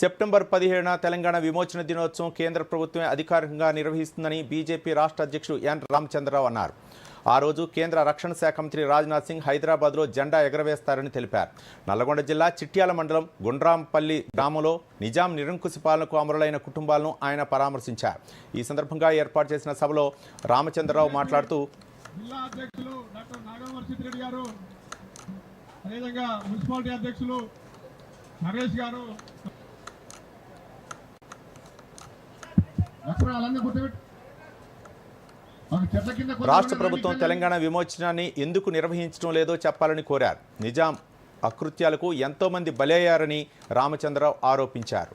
September పదిహేడున తెలంగాణ విమోచన దినోత్సవం కేంద్ర ప్రభుత్వమే అధికారికంగా నిర్వహిస్తుందని బీజేపీ రాష్ట్ర అధ్యక్షుడు ఎన్ రామచంద్రరావు అన్నారు. ఆ రోజు కేంద్ర రక్షణ శాఖ మంత్రి రాజ్నాథ్ సింగ్ హైదరాబాద్లో జెండా ఎగరవేస్తారని తెలిపారు. నల్లగొండ జిల్లా చిట్యాల మండలం గుండ్రాంపల్లి గ్రామంలో నిజాం నిరంకుశ పాలనకు అమరులైన కుటుంబాలను ఆయన పరామర్శించారు. ఈ సందర్భంగా ఏర్పాటు చేసిన సభలో రామచంద్రరావు మాట్లాడుతూ జిల్లా అధ్యక్షులు డాక్టర్ నాగవర్షిత్ రెడ్డి గారు అదేవిధంగా మున్సిపాలిటీ అధ్యక్షులు నరేష్ గారు రాష్ట్ర ప్రభుత్వం. తెలంగాణ విమోచనాన్ని ఎందుకు నిర్వహించడం లేదో చెప్పాలని కోరారు నిజాం అకృత్యాలకు ఎంతో మంది బలయ్యారని రామచంద్రరావు ఆరోపించారు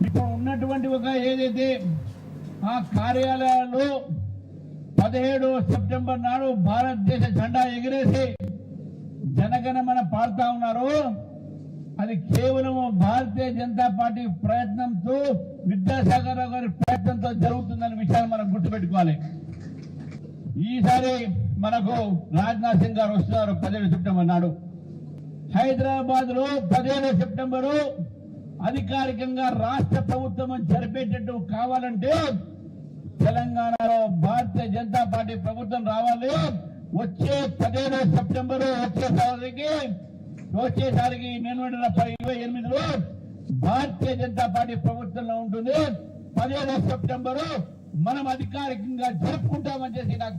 ఇప్పుడు ఉన్నటువంటి ఒక ఏదైతే ఆ కార్యాలయాల్లో పదిహేడు సెప్టెంబర్ నాడు భారతదేశ జెండా ఎగిరేసి జనగణమన పాడుతా ఉన్నారు. అది కేవలం భారతీయ జనతా పార్టీ ప్రయత్నంతో విద్యాసాగర్ రావు గారి ప్రయత్నంతో జరుగుతుందనే విషయాన్ని మనం గుర్తుపెట్టుకోవాలి. ఈసారి మనకు రాజ్నాథ్ సింగ్ గారు వస్తున్నారు పదిహేడు సెప్టెంబర్ నాడు. హైదరాబాద్లో పదిహేడు సెప్టెంబరు అధికారికంగా రాష్ట్ర ప్రభుత్వం జరిపేటట్టు కావాలంటే తెలంగాణలో భారతీయ జనతా పార్టీ ప్రభుత్వం రావాలి. వచ్చే పదిహేను సెప్టెంబరు వచ్చేసరికి వచ్చేసరికి నేను ఇరవై ఎనిమిదిలో భారతీయ జనతా పార్టీ ప్రభుత్వంలో ఉంటుంది. పదిహేను సెప్టెంబరు మనం అధికారికంగా జరుపుకుంటామని చేసి నాకు